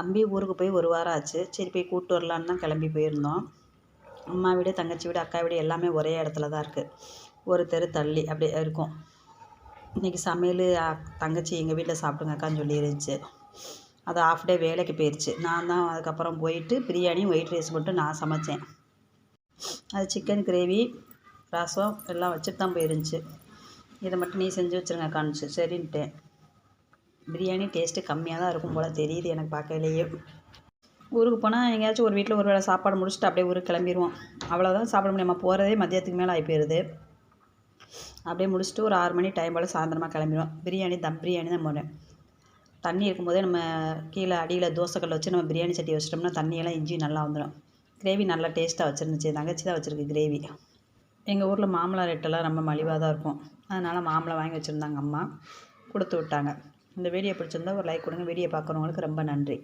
தம்பி ஊருக்கு போய் ஒரு வாரம் ஆச்சு. சரி போய் கூப்பிட்டு வரலான்னு தான் கிளம்பி போயிருந்தோம். அம்மா வீடு தங்கச்சி வீடு அக்கா வீடு எல்லாமே ஒரே இடத்துல தான் இருக்குது ஒரு தெரு தள்ளி அப்படியே இருக்கும். இன்றைக்கி சமையல் தங்கச்சி எங்கள் வீட்டில் சாப்பிடுங்க அக்கான்னு சொல்லி இருந்துச்சு. அது ஆஃப் டே வேலைக்கு போயிடுச்சு நான் தான் அதுக்கப்புறம் போயிட்டு பிரியாணி ஒயிட் ரைஸ் மட்டும் நான் சமைச்சேன். அது சிக்கன் கிரேவி ரசம் எல்லாம் வச்சுட்டு தான் போயிருந்துச்சு. இதை மட்டும் நீ செஞ்சு வச்சுருங்க அக்கான்னுச்சு சரின்ட்டேன் பிரியாணி டேஸ்ட்டு கம்மியாக தான் இருக்கும் போல் தெரியுது எனக்கு பார்க்கலையே ஊருக்கு போனால் எங்கேயாச்சும் ஒரு வீட்டில் ஒரு வேளை சாப்பாடு முடிச்சுட்டு அப்படியே ஊருக்கு கிளம்பிடுவோம் அவ்வளோதான் சாப்பிட முடியும். நம்ம போகிறதே மதியத்துக்கு மேலே ஆகி போயிடுது அப்படியே முடிச்சுட்டு ஒரு ஆறு மணி டைம் போல் சாயந்தரமாக கிளம்பிடுவோம். பிரியாணி தம் பிரியாணி தான் போனேன் தண்ணி இருக்கும்போதே நம்ம கீழே அடியில் தோசைக்கல் வச்சு நம்ம பிரியாணி சட்டி வச்சிட்டோம்னா தண்ணியெல்லாம் இஞ்சி நல்லா வந்துடும் கிரேவி நல்லா டேஸ்ட்டாக வச்சுருந்துச்சு. தங்கச்சி தான் வச்சுருக்கு கிரேவி. எங்கள் ஊரில் மாம்பழம் ரேட்டெல்லாம் ரொம்ப மலிவாக தான் இருக்கும். அதனால் மாம்பழம் வாங்கி வச்சுருந்தாங்க அம்மா. கொடுத்து விட்டாங்க. இந்த வீடியோ பிடிச்சிருந்தா ஒரு லைக் கொடுங்க. வீடியோ பார்க்குறவங்களுக்கு ரொம்ப நன்றி.